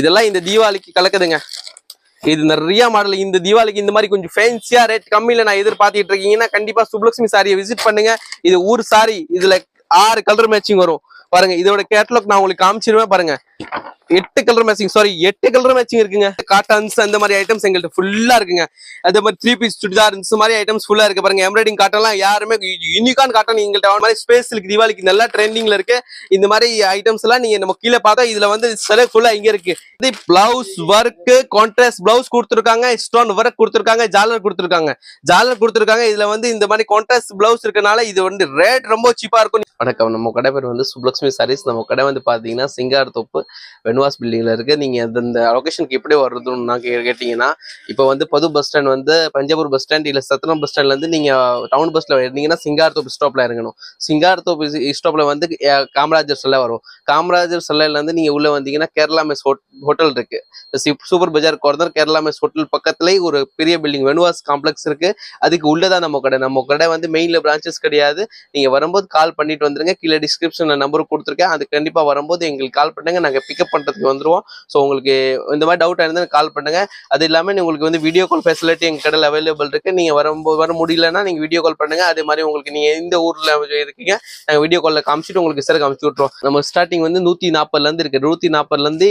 இதெல்லாம் இந்த தீபாவளிக்கு கலக்குதுங்க. இது நிறைய மாடல் இந்த தீபாவளிக்கு இந்த மாதிரி கொஞ்சம் ஃபேன்சியா ரேட் கம்மியில நான் எதிர்பார்த்துட்டு இருக்கீங்கன்னா கண்டிப்பா சுப்லக்ஷ்மி சாரியை விசிட் பண்ணுங்க. இது ஊர் சாரி இதுல ஆறு கலர் மேட்சிங் வரும். பாருங்க இதோட கேட்டலாக் நான் உங்களுக்கு காமிச்சிருவேன் பாருங்க. எட்டு கலர் மேட்சிங் சாரி எட்டு கலர் மேட்சிங் இருக்குங்க. காட்டன்ஸ் அந்த மாதிரி ஐட்டம்ஸ் எங்கள்கிட்ட ஃபுல்லா இருக்குங்க. அதே மாதிரி த்ரீ பீஸ் சுடிதார் இந்த மாதிரி ஐட்டம்ஸ் ஃபுல்லா இருக்கு பாருங்க. எம்ப்ராய்டிங் காட்டன்லாம் யாருமே யூனிகான் காட்டன் எங்கள்கிட்ட அந்த மாதிரி ஸ்பேஸ் இருக்கு. தீபாவளிக்கு நல்லா ட்ரெண்டிங்ல இருக்கு. இந்த மாதிரி ஐட்டம்ஸ் எல்லாம் நீங்க நம்ம கீழே பார்த்தா இதுல வந்து சில ஃபுல்லா இங்க இருக்கு. இது பிளவுஸ் ஒர்க் கான்ட்ராஸ்ட் பிளவுஸ் கொடுத்துருக்காங்க. ஸ்டோன் ஒர்க் கொடுத்துருக்காங்க. ஜாலர் கொடுத்துருக்காங்க. ஜாலர் கொடுத்துருக்காங்க. இதுல வந்து இந்த மாதிரி கான்ட்ராஸ்ட் பிளவுஸ் இருக்கனால இது வந்து ரேட் ரொம்ப சீப்பா இருக்கும். வணக்கம். நம்ம கடை பேர் வந்து சுப்லக்ஷ்மி சாரீஸ் நம்ம கடை வந்து பாத்தீங்கன்னா சிங்கார் தொப்பு வென்வாஸ் பில்டிங்ல இருக்கு. நீங்க இந்த- இந்த லொகேஷனுக்கு எப்படி வருதுன்னு நான் கேட்டிங்கன்னா கேட்டீங்கன்னா இப்போ வந்து பொது பஸ் ஸ்டாண்ட் வந்து பஞ்சாபூர் பஸ் ஸ்டாண்ட் இல்ல சத்திரம் பஸ் ஸ்டாண்ட்ல இருந்து நீங்க டவுன் பஸ்ல இருந்தீங்கன்னா சிங்கார் தோப்பு ஸ்டாப்ல இறங்கணும். சிங்கார் தோப்பு ஸ்டாப்ல வந்து காமராஜர் சிலை வரும். காமராஜர் சிலையில இருந்து உள்ளே உள்ள வந்தீங்கன்னா கேரளா மெஸ் ஹோட்டல் இருக்கு. Super bazaar corner Kerala mess hotel பக்கத்துலயே ஒரு பெரிய பில்டிங் வெனுவாஸ் காம்ப்ளெக்ஸ் இருக்கு. அதுக்கு உள்ளதான் நம்ம கடை. நம்ம கடை வந்து மெயின்ல பிரான்ச்சஸ் கிடையாது. நீங்க வரும்போது கால் பண்ணிட்டு வந்துருங்க. கீழே டிஸ்கிரிப்ஷனில் நம்பர் கொடுத்துருக்கேன். அது கண்டிப்பா வரும்போது எங்களுக்கு கால் பண்ணுங்க. நாங்கள் பிக்கப் பண்ணுறதுக்கு வந்துருவோம். ஸோ உங்களுக்கு இந்த மாதிரி டவுட் இருந்தா கால் பண்ணுங்க. அது இல்லாமல் உங்களுக்கு வந்து வீடியோ கால் ஃபெசிலிட்டி எங்கள் கடையில் அவைலபிள் இருக்குது நீங்கள் வரும்போது வர முடியலன்னா நீங்கள் வீடியோ கால் பண்ணுங்கள் அதே மாதிரி உங்களுக்கு நீங்கள் எந்த ஊரில் இருக்கீங்க நாங்கள் வீடியோ காலில் காமிச்சிட்டு உங்களுக்கு சார் காமிச்சு விட்ருவோம் நம்ம ஸ்டார்டிங் வந்து நூற்றி நாற்பதுலேருந்து இருக்குது நூற்றி நாற்பதுலேருந்து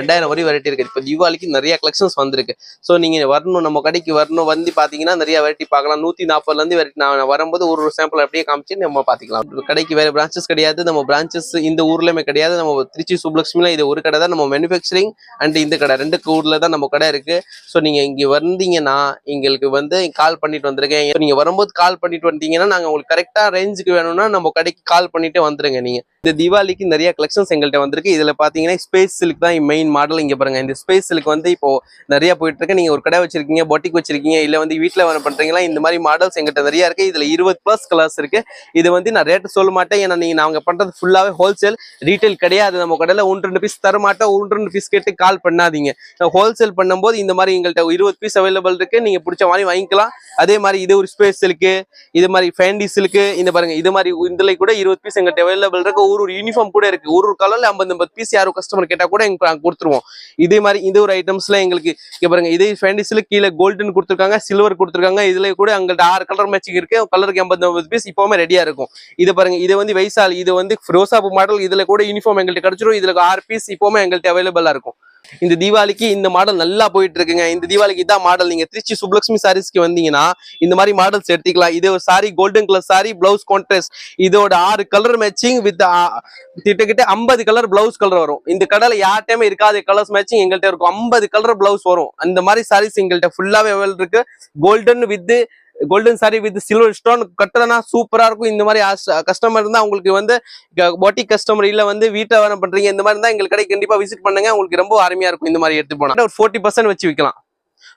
ரெண்டாயிரம் வரை வெரைட்டி இருக்குது இப்போ தீபாவளிக்கு நிறைய கலெக்ஷன்ஸ் வந்திருக்கு. ஸோ நீங்கள் வரணும் நம்ம கடைக்கு வரணும் வந்து பார்த்தீங்கன்னா நிறைய வெரைட்டி பார்க்கலாம் நூற்றி நாற்பதுலேருந்து வெரைட்டி நான் வரும்போது ஒரு ஒரு சாம்பிள் அப்படியே காமிச்சு நம்ம பார்த்துக்கலாம் கடைக்கு வேறு பிரான்ச்சஸ் கிடையாது. நம்ம பிரான்ச்சஸ் இந்த ஊர்லேயுமே கிடையாது. நம்ம திருச்சி சுப்லக்ஷ்மில இது ஒரு கடை தான். நம்ம மேனுஃபேக்சரிங் அண்ட் இந்த கடை. ரெண்டு ஊர்ல தான் நம்ம கடை இருக்கு. ஸோ நீங்கள் இங்கே வந்தீங்கன்னா எங்களுக்கு வந்து கால் பண்ணிட்டு வந்திருக்கேன் நீங்கள் வரும்போது கால் பண்ணிட்டு வந்தீங்கன்னா நாங்கள் உங்களுக்கு கரெக்டாக ரேஞ்சுக்கு வேணும்னா நம்ம கடைக்கு கால் பண்ணிட்டு வந்துருங்க நீங்கள் இந்த தீபாவளிக்கு நிறைய கலெக்ஷன்ஸ் எங்கள்கிட்ட வந்திருக்கு. இதில் பார்த்தீங்கன்னா ஸ்பேஸ் சில்க் தான் மெயின் மாடல் இங்கே பாருங்க. இந்த ஸ்பேஸ் சில்க் வந்து இப்போ நிறைய போயிட்டு இருக்கு நீங்கள் ஒரு கடை வச்சிருக்கீங்க பொட்டிக் வச்சிருக்கீங்க இல்லை வந்து வீட்டில் வர பண்ணுறீங்களா இந்த மாதிரி மாடல்ஸ் எங்கிட்ட நிறைய இருக்கு. இதில் இருபது பிளஸ் கலர்ஸ் இருக்கு. இது வந்து நான் ரேட்டு சொல்ல மாட்டேன். ஏன்னா நீங்கள் நாங்கள் பண்ணுறது ஃபுல்லாகவே ஹோல்சேல் ரீட்டைல் கிடையாது. நம்ம கடையில் ஒன்று ரெண்டு பீஸ் தர மாட்டோம் ஒன்று ரெண்டு பீஸ் கேட்டு கால் பண்ணாதீங்க. ஹோல்சேல் பண்ணும்போது இந்த மாதிரி எங்கள்கிட்ட இருபது பீஸ் அவைலபிள் இருக்கு. நீங்க பிடிச்ச மாதிரி வாங்கிக்கலாம். அதே மாதிரி இது ஒரு ஸ்பேஸ் இருக்கு. இது மாதிரி ஃபேண்டி சில்க்கு இந்த பாருங்க இது மாதிரி இதுல கூட இருபது பீஸ் எங்கள்கிட்ட அவைலபிள் இருக்கு. ஒரு ஒரு யூனிஃபார்ம் கூட இருக்கு. ஒரு ஒரு கலர்ல ஐம்பது ஐம்பது பீஸ் யாரும் கஸ்டமர் கேட்டா கூட எங்களுக்கு நாங்க கொடுத்துருவோம். இதே மாதிரி இது ஒரு ஐட்டம்ஸ்ல எங்களுக்கு இங்க பாருங்க இதே ஃபேண்டி சில்க் கீழே கோல்டன் கொடுத்துருக்காங்க சில்வர் கொடுத்துருக்காங்க. இதுல கூட எங்கள்கிட்ட ஆறு கலர் மேட்சிங் இருக்கு. கலருக்கு எண்பது ஐம்பது பீஸ் இப்பவுமே ரெடியா இருக்கும். இது பாருங்க இது வந்து வைசால் இது வந்து ரோசாப்பு மாடல் இதுல கூட யூனிஃபார்ம் எங்கள்கிட்ட கிடைச்சிடும் இதுல ஆறு பீஸ் எங்கள்கிட்ட அவைலபிளாக இருக்கும். இந்த தீபாவளிக்கு இந்த மாடல் நல்லா போயிட்டு இருக்குங்க இந்த தீபாவளிக்கு இதான் மாடல் நீங்க திருச்சி சுப்லக்ஷ்மி சாரீஸ்க்கு வந்தீங்கன்னா இந்த மாதிரி மாடல்ஸ் எடுத்துக்கலாம். இது ஒரு sari golden colour sari blouse contrast இதோட ஆறு கலர் மேட்சிங் வித் கிட்டத்தட்ட ஐம்பது கலர் பிளவுஸ் கலர் வரும். இந்த கடையில யார்ட்டையுமே இருக்காத கலர்ஸ் மேட்சிங் எங்கள்கிட்ட இருக்கும். ஐம்பது கலர் பிளவுஸ் வரும். அந்த மாதிரி சாரீஸ் எங்கள்கிட்ட ஃபுல்லாவே அவைலபிள் இருக்கு. Golden with golden sari with silver stone கட்டுறதுனா சூப்பரா இருக்கும். இந்த மாதிரி கஸ்டமர் இருந்தா உங்களுக்கு வந்து போட்டி கஸ்டமர் இல்லை வந்து வீட்டை வர பண்றீங்க இந்த மாதிரி இருந்தா எங்களுக்கு கடை கண்டிப்பா விசிட் பண்ணுங்க. உங்களுக்கு ரொம்ப அருமையா இருக்கும். இந்த மாதிரி எடுத்து போனா. ஒரு ஃபோர்ட்டி பர்சன்ட் வச்சு விற்கலாம்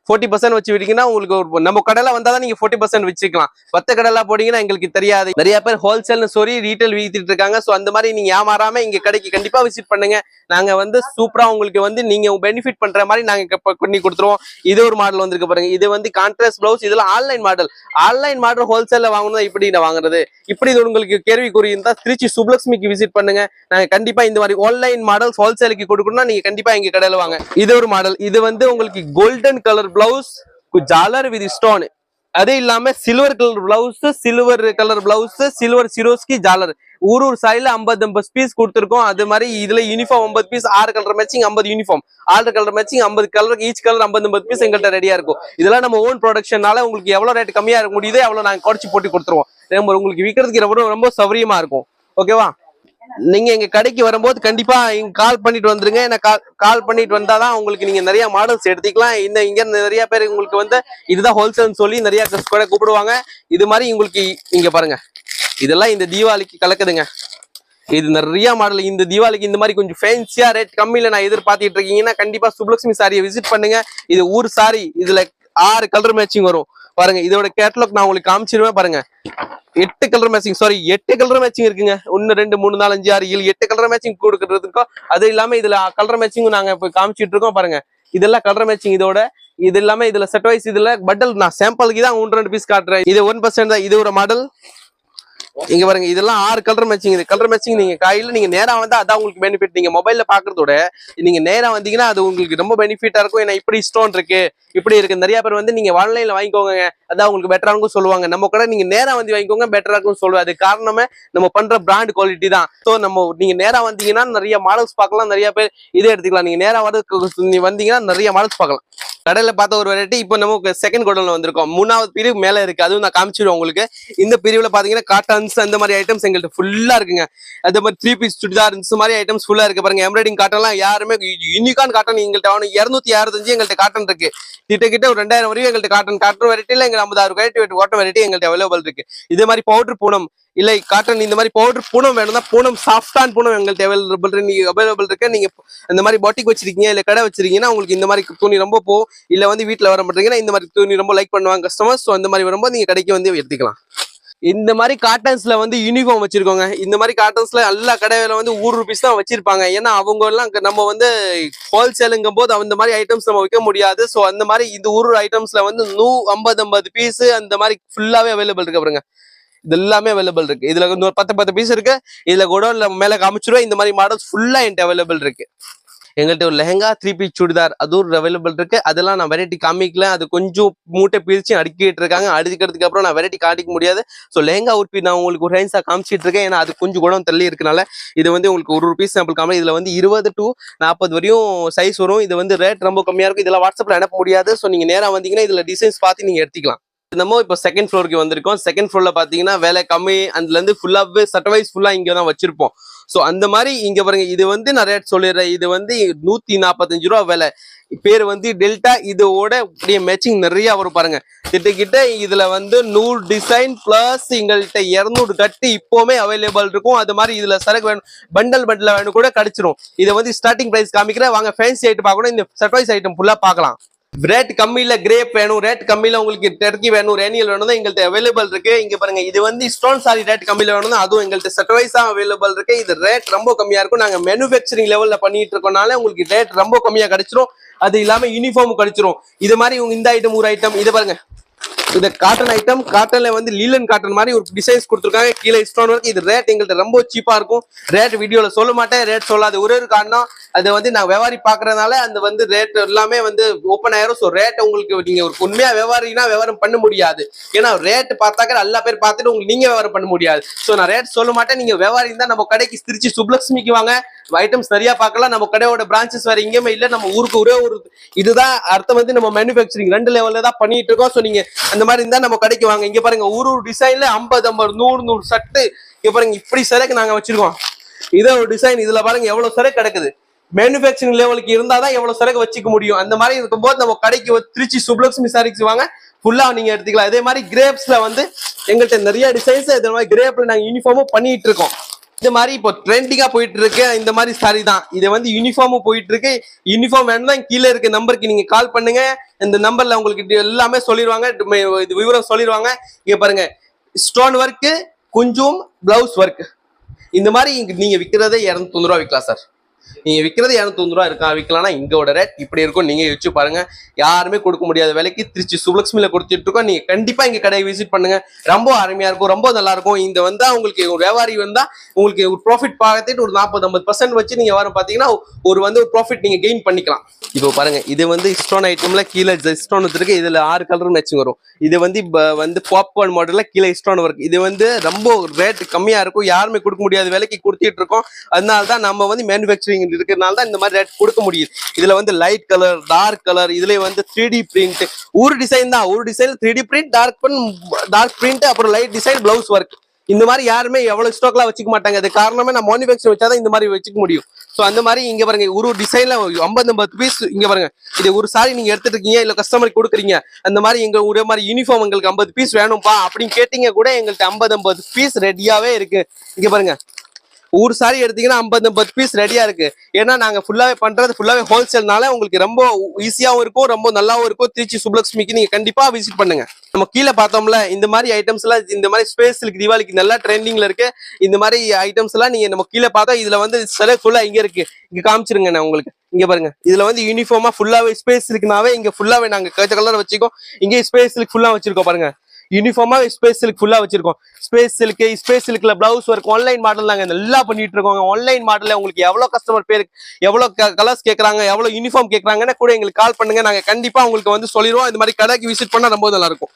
ஃபோர்ட்டி பர்சன்ட் வச்சு விட்டீங்கன்னா உங்களுக்கு ஒரு நம்ம கடலா வந்தா தான் நீங்க ஃபோர்ட்டி பர்சன்ட் வச்சுக்கலாம். மத்த கடலா போனீங்கன்னா எங்களுக்கு தெரியாது. நிறைய பேர் ஹோல்சேல்னு சொல்லி ரீட்டைல் வித்துட்டு இருக்காங்க. ஸோ அந்த மாதிரி நீங்க ஏமாறாம இங்க கடைக்கு கண்டிப்பா விசிட் பண்ணுங்க. நாங்க வந்து சூப்பரா உங்களுக்கு வந்து நீங்க பெனிஃபிட் பண்ற மாதிரி நாங்க பண்ணி கொடுத்துருவோம். இது ஒரு மாடல் வந்துருக்கு பாருங்க. இது வந்து கான்ட்ராஸ்ட் பிளவுஸ் இதெல்லாம் ஆன்லைன் மாடல் ஆன்லைன் மாடல் ஹோல்சேல்ல வாங்கணும் இப்படி நான் வாங்குறது. இப்படி இது உங்களுக்கு கேள்விக்குறி இருந்தா திருச்சி சுப்லக்ஷ்மிக்கு விசிட் பண்ணுங்க. நாங்க கண்டிப்பா இந்த மாதிரி ஆன்லைன் மாடல் ஹோல்சேலுக்கு கொடுக்கணும்னா நீங்க கண்டிப்பா எங்க கடையில் வாங்க. இது ஒரு மாடல் இது வந்து உங்களுக்கு கோல்டன் கலர் பிளவுஸ் ஜாலர் வித் ஸ்டோன் அதே இல்லாம silver colour blouse silver colour blouse silver Swarovski ஜாலர் ஒரு ஒரு சாரில ஐம்பது ஐம்பது பீஸ் கொடுத்துருக்கோம். அது மாதிரி இதுல யூனிஃபார்ம் ஐம்பது பீஸ் ஆறு கலர் மேட்சிங் ஐம்பது யூனிஃபார்ம் ஆறு கலர் மேட்சிங் ஐம்பது கலர் ஈச் கலர் ஐம்பது ஐம்பது பீஸ் எங்கள்கிட்ட ரெடியா இருக்கும். இதெல்லாம் நம்ம ஓன் ப்ரொடக்ஷனால உங்களுக்கு எவ்வளவு ரேட் கம்மியா இருக்க முடியுதோ எவ்வளவு நாங்க குறைச்சி போட்டு கொடுத்துருவோம். உங்களுக்கு விற்கிறதுக்கு ரொம்ப ரொம்ப சௌரியமா இருக்கும். ஓகேவா நீங்க எங்க கடைக்கு வரும்போது கண்டிப்பா இங்க கால் பண்ணிட்டு வந்துருங்க. ஏன்னா கால் கால் பண்ணிட்டு வந்தாதான் உங்களுக்கு நீங்க நிறைய மாடல்ஸ் எடுத்துக்கலாம். இந்த இங்க நிறைய பேர் உங்களுக்கு வந்து இதுதான் ஹோல்சேல்னு சொல்லி நிறைய கூட கூப்பிடுவாங்க. இது மாதிரி உங்களுக்கு இங்க பாருங்க. இதெல்லாம் இந்த தீபாவளிக்கு கலக்குதுங்க. இது நிறைய மாடல் இந்த தீபாவளிக்கு இந்த மாதிரி கொஞ்சம் ஃபேன்சியா ரேட் கம்மியில நான் எதிர்பார்த்துட்டு இருக்கீங்கன்னா கண்டிப்பா சுப்லக்ஷ்மி சாரியை விசிட் பண்ணுங்க. இது ஊர் சாரி இதுல ஆறு கலர் மேட்சிங் வரும். பாருங்க இதோட கேட்டலாக் நான் உங்களுக்கு காமிச்சிருவேன் பாருங்க. எட்டு கலர் மேட்சிங் சாரி எட்டு கலர் மேட்சிங் இருக்குங்க. ஒன்னு ரெண்டு மூணு நாலு அஞ்சு ஆறு ஏழு எட்டு கலர் மேட்சிங் கொடுக்கறதுக்கோ அது இல்லாம இதுல கலர் மேட்சிங்கும் நாங்க இப்ப காமிச்சிட்டு இருக்கோம் பாருங்க. இதெல்லாம் கலர் மேட்சிங் இதோட இது இல்லாம இதுல செட் வைஸ் இதுல பட்டல் நான் சாம்பிளுக்கு தான் ஒன்று ரெண்டு பீஸ் காட்டுறேன். இது ஒன் பர்சன்ட் தான் இது ஒரு மாடல் இங்க பாருங்க இதெல்லாம் ஆறு கலர் மேட்சிங் இது கலர் மேட்சிங் நீங்க காயில நீங்க நேரா வந்தா அதான் உங்களுக்கு பெனிஃபிட் நீங்க மொபைல்ல பாக்குறதோட நீங்க நேரா வந்தீங்கன்னா அது உங்களுக்கு ரொம்ப பெனிஃபிட்டா இருக்கும். ஏன்னா இப்படி ஸ்டோன் இருக்கு இப்படி இருக்கு. நிறைய பேர் வந்து நீங்க ஆன்லைன்ல வாங்கிக்கோங்க அதான் உங்களுக்கு பெட்டரா இருக்கும் சொல்லுவாங்க. நம்ம கூட நீங்க நேரா வந்து வாங்கிக்கோங்க பெட்டரா இருக்கும் சொல்லுவாங்க. அது காரணமே நம்ம பண்ற பிராண்ட் குவாலிட்டி தான். ஸோ நம்ம நீங்க நேரா வந்தீங்கன்னா நிறைய மாடல்ஸ் பார்க்கலாம். நிறைய பேர் இதே எடுத்துக்கலாம். நீங்க நேரா வரதுக்கு நீ வந்தீங்கன்னா நிறைய மாடல்ஸ் பார்க்கலாம். கடையில பார்த்த ஒரு வெரைட்டி இப்போ நமக்கு செகண்ட் கோடன்ல வந்திருக்கோம். மூணாவது பிரிவு மேல இருக்கு. அதுவும் நான் காமிச்சிடுவேன் உங்களுக்கு. இந்த பிரிவுல பாத்தீங்கன்னா காட்டன்ஸ் அந்த மாதிரி ஐட்டம்ஸ் எங்கள்கிட்ட ஃபுல்லா இருக்குங்க. அதே மாதிரி த்ரீ பீஸ் சுடிதார் இந்த மாதிரி ஐட்டம்ஸ் ஃபுல்லா இருக்கு பாருங்க. எம்ப்ராய்டிங் காட்டன்லாம் யாருமே யூனிக்கான காட்டன் எங்கள்கிட்ட வாங்கணும். இருநூத்தி அறுபத்தஞ்சு எங்கள்கிட்ட காட்டன் இருக்கு. கிட்ட கிட்ட ஒரு ரெண்டாயிரம் வரையும் எங்கள்கிட்ட காட்டன் காட்டன் வெரைட்டில எங்க ஐம்பதாயிரம் வெரைட்டி காட்டன் வெரைட்டி எங்கள்கிட்ட அவைலபிள் இருக்கு. இதே மாதிரி பவுடர் பூனம். இல்லை காட்டன் இந்த மாதிரி பவுடர் பூனம் வேணும்னா பூனம் சாஃப்டான் பூனம் எங்கள்கிட்ட அவைலபிள் நீங்க அவைலபிள் இருக்கு. நீங்க இந்த மாதிரி பாட்டிக் வச்சிருக்கீங்க இல்ல கடை வச்சிருக்கீங்கன்னா உங்களுக்கு இந்த மாதிரி துணி ரொம்ப போகும் இல்ல வந்து வீட்ல வர மாட்டீங்கன்னா இந்த மாதிரி துணி ரொம்ப லைக் பண்ணுவாங்க கஸ்டமர்ஸ் ஸோ அந்த மாதிரி வரும்போது நீங்க கடைக்கு வந்து எடுத்துக்கலாம். இந்த மாதிரி காட்டன்ஸ்ல வந்து யூனிஃபார்ம் வச்சிருக்கோங்க. இந்த மாதிரி காட்டன்ஸ்ல எல்லா கடையில வந்து ஊர் ருபீஸ் தான் வச்சிருப்பாங்க. ஏன்னா அவங்க எல்லாம் நம்ம வந்து ஹோல்சேலுங்கும் போது அந்த மாதிரி ஐட்டம்ஸ் நம்ம வைக்க முடியாது. ஸோ அந்த மாதிரி இந்த ஊர் ஐட்டம்ஸ்ல வந்து நூ ஐம்பது ஐம்பது பீஸ் அந்த மாதிரி ஃபுல்லாவே அவைலபிள் இருக்கு பாருங்க. இது எல்லாமே அவைலபிள் இருக்கு. இதுல வந்து ஒரு பத்து பத்து பீஸ் இருக்கு. இதுல கூட மேல காமிச்சிருவோம் இந்த மாதிரி மாடல்ஸ் ஃபுல்லா என்கிட்ட அவைலபிள் இருக்கு. எங்கள்கிட்ட ஒரு லெஹங்கா த்ரீ பீஸ் சுடிதார் அதுவும் அவைலபிள் இருக்கு. அதெல்லாம் நான் வெரைட்டி காமிக்கல. அது கொஞ்சம் மூட்டை பிரிச்சு அடுக்கிட்டு இருக்காங்க. அடுக்கிறதுக்கு அப்புறம் நான் வெரைட்டி காட்டிக்க முடியாது. ஸோ லெஹங்கா உற்பி நான் உங்களுக்கு ஒரு ரேஞ்சா காமிச்சிட்டு இருக்கேன். ஏன்னா அது கொஞ்சம் குடம் தள்ளி இருக்கனால இது வந்து உங்களுக்கு ஒரு பீஸ் சாம்பிள் காமி இதுல வந்து இருபது டு நாற்பது வரையும் சைஸ் வரும். இது வந்து ரேட் ரொம்ப கம்மியா இருக்கும். இதெல்லாம் வாட்ஸ்அப்ல அனுப்ப முடியாது. ஸோ நீங்க நேரம் வந்தீங்கன்னா இதுல டிசைன்ஸ் பார்த்து நீங்க எடுத்துக்கலாம். நம்ம இப்போ செகண்ட் ஃப்ளோருக்கு வந்திருக்கோம். செகண்ட் ஃப்ளோர்ல பாத்தீங்கன்னா விலை கம்மி அதுலேருந்து ஃபுல்லாகவே சட்டவைஸ் ஃபுல்லாக இங்கே தான் வச்சிருப்போம். ஸோ அந்த மாதிரி இங்கே பாருங்க இது வந்து நான் ரேட் சொல்லிடுறேன். இது வந்து நூத்தி நாற்பத்தஞ்சு ரூபா விலை. பேர் வந்து டெல்டா. இதோட அப்படியே மேட்சிங் நிறைய வரும் பாருங்க. கிட்ட இதுல வந்து நூறு டிசைன் பிளஸ் எங்கள்கிட்ட இரநூறு கட்டு இப்போவுமே அவைலபிள் இருக்கும். அது மாதிரி இதுல சரக்கு வேணும் பண்டல் பண்டல் வேணும் கூட கிடைச்சிரும். இதை வந்து ஸ்டார்டிங் பிரைஸ் காமிக்கிறேன். வாங்க ஃபேன்சி ஐட்டம் பார்க்கணும். இந்த சர்ப்ரைஸ் ஐட்டம் ஃபுல்லா பார்க்கலாம். ரேட் கம்மியில கிரேப் வேணும். ரேட் கம்மியில உங்களுக்கு டெர்க்கி வேணும். ரேனியல் வேணும் தான் எங்கள்கிட்ட அவைலபிள் இருக்கு. இங்க பாருங்க இது வந்து ஸ்டோன் சாரி ரேட் கம்மியில வேணும் அதுவும் எங்கள்கிட்ட செட்வைஸா அவைலபிள் இருக்கு. இது ரேட் ரொம்ப கம்மியா இருக்கும். நாங்க மேனுஃபேக்சரிங் லெவல்ல பண்ணிட்டு இருக்கோம்னால உங்களுக்கு ரேட் ரொம்ப கம்மியா கிடைச்சிரும். அது இல்லாம யூனிஃபார்ம் கிடைச்சிரும். இது மாதிரி இந்த ஐட்டம் ஒரு ஐட்டம் இதை பாருங்க. இந்த காட்டன் ஐட்டம் காட்டன்ல வந்து லீலன் காட்டன் மாதிரி ஒரு டிசைன்ஸ் கொடுத்துருக்காங்க. கீழே ஸ்டோன் ஒர்க் இது ரேட் எங்கள்கிட்ட ரொம்ப சீப்பா இருக்கும். ரேட் வீடியோல சொல்ல மாட்டேன். ரேட் சொல்லாது. ஒரே ஒரு காரணம் அது வந்து நான் வியாபாரி பாக்குறதுனால அந்த வந்து ரேட் எல்லாமே வந்து ஓப்பன் ஆயிரும். ஸோ ரேட் உங்களுக்கு நீங்க ஒரு உண்மையா வியாபாரினா வியாபாரம் பண்ண முடியாது. ஏன்னா ரேட் பார்த்தாக்க எல்லா பேர் பார்த்துட்டு உங்களுக்கு நீங்க வியாபாரம் பண்ண முடியாது. ஸோ நான் ரேட் சொல்ல மாட்டேன். நீங்க வியாபாரி இருந்தால் நம்ம கடைக்கு திருச்சி சுப்லக்ஷ்மிக்கு வாங்க. ஐட்டம்ஸ் நிறைய பார்க்கலாம். நம்ம கடையோட பிரான்ச்சஸ் வேற எங்கேயுமே இல்லை. நம்ம ஊருக்கு ஒரே ஒரு இதுதான் அர்த்தம் வந்து நம்ம மேனுஃபேக்சரிங் ரெண்டு லெவல்ல தான் பண்ணிட்டு இருக்கோம். ஸோ நீங்க அந்த மாதிரி இருந்தா நம்ம கடைக்கு வாங்க. இங்க பாருங்க ஒரு ஒரு டிசைன்ல ஐம்பது ஐம்பது நூறு நூறு சட்டு இங்க பாருங்க இப்படி சிலைக்கு நாங்க வச்சிருக்கோம். இதே ஒரு டிசைன் இதுல பாருங்க எவ்வளவு சிறை கிடக்குது? மேனுஃபேக்சரிங் லெவலுக்கு இருந்தால் தான் எவ்வளோ சரக்கு வச்சுக்க முடியும். அந்த மாதிரி இருக்கும்போது நம்ம கடைக்கு திருச்சி சுப்லக்ஷ்மி சாரிக்கு வாங்க. ஃபுல்லாக நீங்கள் எடுத்துக்கலாம். அதே மாதிரி கிரேப்ஸில் வந்து எங்கள்கிட்ட நிறைய டிசைன்ஸ் இதே மாதிரி கிரேப்பில் நாங்கள் யூனிஃபார்மும் பண்ணிகிட்டு இருக்கோம். இந்த மாதிரி இப்போ ட்ரெண்டிங்காக போயிட்டு இருக்கு. இந்த மாதிரி சாரி தான். இது வந்து யூனிஃபார்மும் போயிட்டு இருக்கு. யூனிஃபார்ம் வேணும் தான் கீழே இருக்க நம்பருக்கு நீங்கள் கால் பண்ணுங்க. இந்த நம்பரில் உங்களுக்கு எல்லாமே சொல்லிடுவாங்க. இது விவரம் சொல்லிடுவாங்க. இங்கே பாருங்க. ஸ்டோன் ஒர்க்கு குஞ்சும் பிளவுஸ் ஒர்க் இந்த மாதிரி இங்கே நீங்கள் விற்கிறதே இரநூத்தொண்ணூறு விற்கலாம் சார் நீங்க விற்கிறது இரநூத்தொண்ணூறு ரூபா இருக்கா விற்கலாம்னா இங்கோட ரேட் இப்படி இருக்கும். நீங்க யோசிச்சு பாருங்க. யாருமே கொடுக்க முடியாத விலைக்கு திருச்சி சுப்லக்ஷ்மியில் கொடுத்துட்டு இருக்கோம் கண்டிப்பாக இங்கே கடையை விசிட் பண்ணுங்க. ரொம்ப அருமையாக இருக்கும். ரொம்ப நல்லா இருக்கும். இந்த வந்தால் உங்களுக்கு ஒரு வியாபாரி வந்தால் உங்களுக்கு ஒரு ப்ராஃபிட் பார்த்துட்டு ஒரு நாற்பது ஐம்பது பர்சன்ட் வச்சு நீங்கள் வர பார்த்தீங்கன்னா ஒரு வந்து ஒரு ப்ராஃபிட் நீங்கள் கெயின் பண்ணிக்கலாம். இப்போ பாருங்க. இது வந்து ஸ்டோன் ஐட்டம்ல கீழே ஸ்டோன் இருக்கு. இதில் ஆறு கலர் மேட்சிங் வரும் இது வந்து வந்து பாப்கார்ன் மாடல்ல கீழே ஸ்டோன் ஒர்க் இது வந்து ரொம்ப ரேட் கம்மியாக இருக்கும். யாருமே கொடுக்க முடியாத விலைக்கு கொடுத்துட்டு இருக்கோம் அதனால தான் நம்ம வந்து மேனுஃபேக்சரிங் இருக்கிறதுனால தான் இந்த மாதிரி ரேட் கொடுக்க முடியுது. இதுல வந்து லைட் கலர் டார்க் கலர் இதுல வந்து த்ரீ டி பிரிண்ட் ஒரு டிசைன் தான். ஒரு design three D print dark dark print அப்புறம் லைட் டிசைன் பிளவுஸ் ஒர்க் இந்த மாதிரி யாருமே எவ்வளவு ஸ்டாக்லாம் வச்சுக்க மாட்டாங்க. அது காரணமே நான் மேனுஃபேக்சர் வச்சாதான் இந்த மாதிரி வச்சுக்க முடியும். ஸோ அந்த மாதிரி இங்க பாருங்க ஒரு டிசைன்ல ஐம்பது ஐம்பது பீஸ் இங்க பாருங்க. இது ஒரு சாரி நீங்க எடுத்துட்டு இருக்கீங்க இல்ல கஸ்டமருக்கு கொடுக்குறீங்க. அந்த மாதிரி எங்க ஒரே மாதிரி யூனிஃபார்ம் எங்களுக்கு ஐம்பது பீஸ் வேணும்பா அப்படின்னு கேட்டீங்க கூட எங்கள்கிட்ட ஐம்பது ஐம்பது பீஸ் ரெடியாவே இருக்கு. இங்க பாருங்க. ஒரு சாரி எடுத்தீங்கன்னா ஐம்பது ஐம்பது பீஸ் ரெடியா இருக்கு. ஏன்னா நாங்க ஃபுல்லாவே பண்றது ஃபுல்லாவே ஹோல்சேல்னால உங்களுக்கு ரொம்ப ஈஸியாவும் இருக்கும் ரொம்ப நல்லாவும் இருக்கும். திருச்சி சுப்லக்ஷ்மிக்கு நீங்க கண்டிப்பா விசிட் பண்ணுங்க. நம்ம கீழே பார்த்தோம்ல இந்த மாதிரி ஐட்டம்ஸ் எல்லாம் இந்த மாதிரி ஸ்பேஸ்க்கு தீபாவளிக்கு நல்லா ட்ரெண்டிங்ல இருக்கு. இந்த மாதிரி ஐட்டம்ஸ் எல்லாம் நீங்க நம்ம கீழே பார்த்தா இதுல வந்து செலவு ஃபுல்லா இங்க இருக்கு. இங்க காமிச்சிருங்க நான் உங்களுக்கு. இங்க பாருங்க. இதுல வந்து யூனிஃபார்மா ஃபுல்லாவே ஸ்பேஸ் இருக்குனாவே இங்க ஃபுல்லாவே நாங்க கச்ச கலர் வச்சுக்கோம். இங்கே ஸ்பேஸ் ஃபுல்லா வச்சிருக்கோம் பாருங்க. யூனிஃபார்மா ஸ்பேஸ் சில்க் ஃபுல்லா வச்சிருக்கோம். ஸ்பேஸ் சில்க் ஸ்பேஸ் சில்க்ல பிளவுஸ் ஒர்க் ஆன்லைன் மாடல் நாங்க நல்லா பண்ணிட்டு இருக்கோம் ஆன்லைன் மாடல்ல உங்களுக்கு எவ்வளவு கஸ்டமர் பேர் எவ்வளவு கலர்ஸ் கேட்குறாங்க எவ்வளவு யூனிஃபார்ம் கேட்குறாங்கன்னு கூட எங்களுக்கு கால் பண்ணுங்க. நாங்க கண்டிப்பா உங்களுக்கு வந்து சொல்லிடுவோம் இந்த மாதிரி கடைக்கு விசிட் பண்ணா ரொம்ப நல்லா இருக்கும்.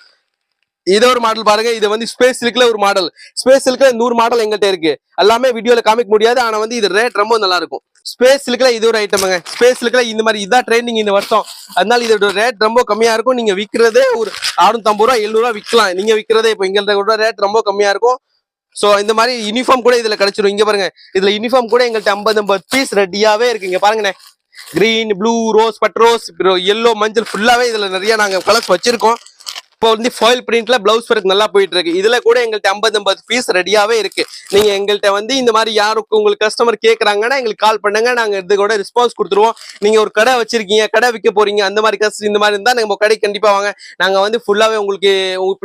இதை ஒரு மாடல் பாருங்க. இது வந்து ஸ்பேஸ் சில்க்ல ஒரு மாடல் ஸ்பேஸ் சில்க்ல நூறு மாடல் எங்கள்கிட்ட இருக்கு. எல்லாமே வீடியோல காமிக்க முடியாது. ஆனா வந்து இது ரேட் ரொம்ப நல்லா இருக்கும் ஸ்பேஸ் சில்க்ல இது ஒரு ஐட்டமுங்க ஸ்பேஸ் சில்க்ல இந்த மாதிரி இதான் ட்ரெண்டிங் இந்த வருஷம். அதனால இதோட ரேட் ரொம்ப கம்மியா இருக்கும். நீங்க விற்கிறதே ஒரு அறுநூத்தம்பது ரூபா எழுநூறு ரூபா விற்கலாம் நீங்க விற்கிறதே இப்போ எங்கள்கிட்ட கூட ரேட் ரொம்ப கம்மியா இருக்கும். சோ இந்த மாதிரி யூனிஃபார்ம் கூட இதுல கிடைச்சிடும் இங்க பாருங்க. இதுல யூனிஃபார்ம் கூட எங்கள்கிட்ட ஐம்பது ஐம்பது பீஸ் ரெடியாவே இருக்கு. இங்க பாருங்கண்ணே green blue rose but rose yellow மஞ்சள் ஃபுல்லாவே இதுல நிறைய நாங்க கலர்ஸ் வச்சிருக்கோம். இப்போ வந்து ஃபாயில் பிரிண்ட்ல பிளவுஸ் ஒர்க் நல்லா போயிட்டு இருக்கு இதுல கூட எங்கள்கிட்ட ஐம்பது ஐம்பது பீஸ் ரெடியாவே இருக்கு. நீங்க எங்கள்கிட்ட வந்து இந்த மாதிரி யாருக்கு உங்களுக்கு கஸ்டமர் கேட்கறாங்கன்னா எங்களுக்கு கால் பண்ணுங்க. நாங்க இது கூட ரெஸ்பான்ஸ் கொடுத்துருவோம். நீங்க ஒரு கடை வச்சிருக்கீங்க கடை விற்க போறீங்க அந்த மாதிரி கஸ்ட் இந்த மாதிரி இருந்தா நம்ம கடை கண்டிப்பா வாங்க. நாங்க வந்து ஃபுல்லாவே உங்களுக்கு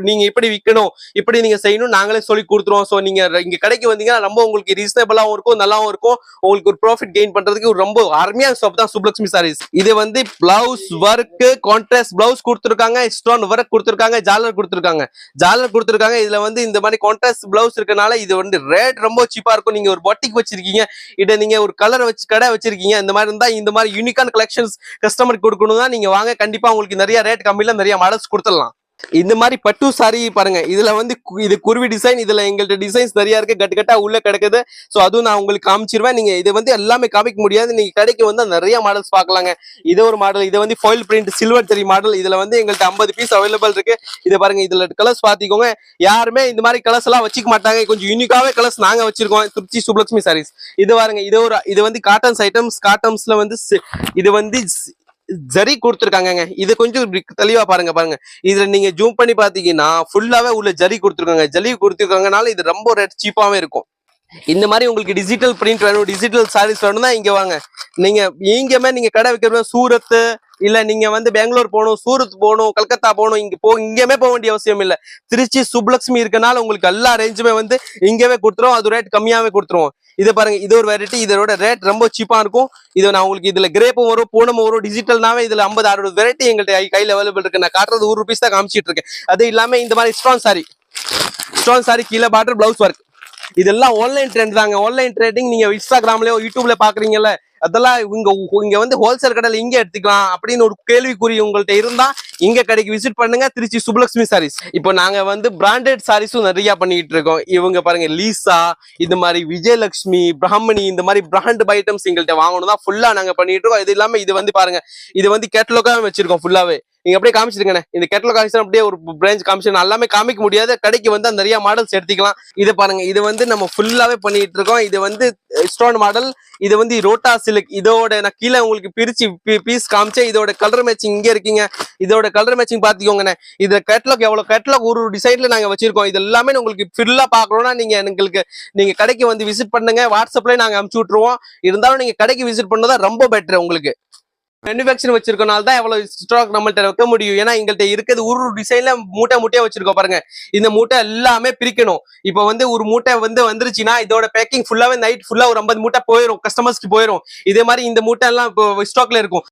நீங்க இப்படி விற்கணும் இப்படி நீங்க செய்யணும் நாங்களே சொல்லி கொடுத்துருவோம். ஸோ நீங்க இங்க கடைக்கு வந்தீங்கன்னா ரொம்ப உங்களுக்கு ரீசனபிளாவும் இருக்கும் நல்லாவும் இருக்கும். உங்களுக்கு ஒரு ப்ராஃபிட் கெயின் பண்றதுக்கு ஒரு ரொம்ப அருமையான ஷாப் தான் சுப்லக்ஷ்மி சாரீஸ் இது வந்து பிளவுஸ் ஒர்க் கான்ட்ராஸ்ட் பிளவுஸ் கொடுத்துருக்காங்க ஸ்டோன் ஒர்க் கொடுத்துருக்காங்க. ஜாலர் கொடுத்துருக்காங்க. ஜாலர் கொடுத்துருக்காங்க இதுல வந்து இந்த மாதிரி கான்ட்ராஸ்ட் பிளவுஸ் இருக்கனால இது வந்து ரேட் ரொம்ப சீப்பா இருக்கும். நீங்க ஒரு பொட்டிக் வச்சிருக்கீங்க இதை நீங்க ஒரு கலர் வச்சு கடை வச்சிருக்கீங்க இந்த மாதிரி இருந்தா இந்த மாதிரி யூனிக்கான கலெக்ஷன்ஸ் கஸ்டமருக்கு கொடுக்கணும் தான் நீங்க வாங்க. கண்டிப்பா உங்களுக்கு நிறைய ரேட் கம்மியில நிறைய மாடல்ஸ் கொடுத்துடலாம். இந்த மாதிரி பட்டு சாரி பாருங்க. இதுல வந்து கு- இது குருவி டிசைன் இதுல எங்கள்கிட்ட டிசைன்ஸ் நிறையா இருக்கு. கட்டு கட்டா உள்ள கிடக்குது. ஸோ அதுவும் நான் உங்களுக்கு காமிச்சிருவேன். நீங்க இது வந்து எல்லாமே காமிக்க முடியாது. நீங்க கடைக்கு வந்து நிறைய மாடல்ஸ் பார்க்கலாங்க. இது ஒரு மாடல் இது வந்து ஃபாயில் பிரிண்ட் சில்வர் தெரி மாடல் இதுல வந்து எங்கள்கிட்ட ஐம்பது பீஸ் அவைலபிள் இருக்கு. இதை பாருங்க இதுல கலர்ஸ் பாத்திக்கோங்க யாருமே இந்த மாதிரி கலர்ஸ் எல்லாம் வச்சுக்க மாட்டாங்க. கொஞ்சம் யூனிக்காவே கலர்ஸ் நாங்க வச்சிருக்கோம். திருச்சி சுப்லட்சுமி சாரீஸ் இது பாருங்க இது ஒரு இது வந்து காட்டன்ஸ் ஐட்டம்ஸ் காட்டன்ஸ்ல வந்து இது வந்து ஜரி கொடுத்துருக்காங்க இது கொஞ்சம் தெளிவா பாருங்க பாருங்க. இதுல நீங்க ஜூம் பண்ணி பாத்தீங்கன்னா ஃபுல்லாவே உள்ள ஜரி கொடுத்துருக்காங்க. ஜரி கொடுத்துருக்காங்கனால இது ரொம்ப ரேட் சீப்பாவே இருக்கும். இந்த மாதிரி உங்களுக்கு டிஜிட்டல் பிரிண்ட் வேணும் டிஜிட்டல் சாரீஸ் வேணும்னா இங்க வாங்க. நீங்க இங்கமே நீங்க கடை வைக்கிறது சூரத்து இல்ல நீங்க வந்து பெங்களூர் போகணும் சூரத் போகணும் கல்கத்தா போகணும் இங்க போ இங்கேயுமே போக வேண்டிய அவசியம் இல்ல. திருச்சி சுப்லக்ஷ்மி இருக்கனால உங்களுக்கு எல்லா ரேஞ்சுமே வந்து இங்கவே கொடுத்துருவோம். அது ரேட் கம்மியாவே கொடுத்துருவோம். இது பாருங்க இது ஒரு வெரைட்டி இதோட ரேட் ரொம்ப சீப்பா இருக்கும். இது நான் உங்களுக்கு இதுல கிரேப்பும் வரும் பூனமும் வரும் டிஜிட்டல்னாவே இதுல ஐம்பது அறுபது வெரைட்டி எங்கள்கிட்ட கையில் அவைலபிள் இருக்கு. நான் காட்டுறது ஒரு ருபீஸ் தான் காமிச்சிட்டு இருக்கேன். அது இல்லாம இந்த மாதிரி ஸ்டோன் சாரி ஸ்டோன் சாரி கீழே பாட்டர் பிளவுஸ் ஒர்க் இதெல்லாம் ஆன்லைன் ட்ரெண்ட் தாங்க. ஆன்லைன் ட்ரெண்டிங் நீங்க இன்ஸ்டாகிராம்லயோ யூடியூப்ல பாக்குறீங்கல்ல அதெல்லாம் இங்க இங்க வந்து ஹோல்சேல் கடையில் இங்க எடுத்துக்கலாம் அப்படின்னு ஒரு கேள்விக்குறி உங்கள்கிட்ட இருந்தா இங்க கடைக்கு விசிட் பண்ணுங்க. திருச்சி சுப்லக்ஷ்மி சாரீஸ் இப்போ நாங்க வந்து பிராண்டட் சாரீஸும் நிறைய பண்ணிட்டு இருக்கோம். இவங்க பாருங்க லீசா இந்த மாதிரி விஜயலட்சுமி பிராமணி இந்த மாதிரி பிராண்ட் ஐட்டம்ஸ் எங்கள்கிட்ட வாங்கணும் தான் ஃபுல்லா நாங்க பண்ணிட்டு இருக்கோம். இது இல்லாம இது வந்து பாருங்க இது வந்து கேட்டலோக்காக வச்சிருக்கோம் ஃபுல்லாவே நீங்க அப்படியே காமிச்சிருங்கண்ணே இந்த கேட்டலாக் காமிச்சு அப்படியே ஒரு பிரான்ச் காமிச்சு எல்லாமே காமிக்க முடியாது. கடைக்கு வந்து நிறைய மாடல்ஸ் எடுத்துக்கலாம். இது பாருங்க. இது வந்து நம்ம ஃபுல்லாவே பண்ணிட்டு இருக்கோம். இது வந்து ஸ்டோன் மாடல் இது வந்து ரோட்டா சிலுக் இதோட நான் கீழே உங்களுக்கு பிரிச்சு பீஸ் காமிச்சேன். இதோட கலர் மேட்சிங் இங்கே இருக்கீங்க. இதோட கலர் மேட்சிங் பாத்துக்கோங்கண்ணே இதுல கேட்லாக் எவ்வளவு கேட்லாக் ஒரு ஒரு டிசைன்ல நாங்க வச்சிருக்கோம். இது எல்லாமே உங்களுக்கு ஃபுல்லா பாக்கணும்னா நீங்க எங்களுக்கு நீங்க கடைக்கு வந்து விசிட் பண்ணுங்க. வாட்ஸ்அப்ல நாங்க அனுப்பிச்சு விட்டுருவோம். இருந்தாலும் நீங்க கடைக்கு விசிட் பண்ணதான் ரொம்ப பெட்டர் உங்களுக்கு. மேனுஃபேக்சர் வச்சிருக்கனால தான் எவ்வளவு ஸ்டாக் நம்மள்ட்ட வைக்க முடியும். ஏன்னா எங்கள்கிட்ட இருக்கிறது ஒரு டிசைன்ல மூட்டை மூட்டையா வச்சிருக்கோம் பாருங்க. இந்த மூட்டை எல்லாமே பிரிக்கணும். இப்போ வந்து ஒரு மூட்டை வந்து வந்துருச்சுன்னா இதோட பேக்கிங் ஃபுல்லாவே நைட் ஃபுல்லா ஒரு ஐம்பது மூட்டை போயிடும் கஸ்டமர்ஸ்க்கு போயிடும் இதே மாதிரி இந்த மூட்டை எல்லாம் இப்போ ஸ்டாக்ல இருக்கும்.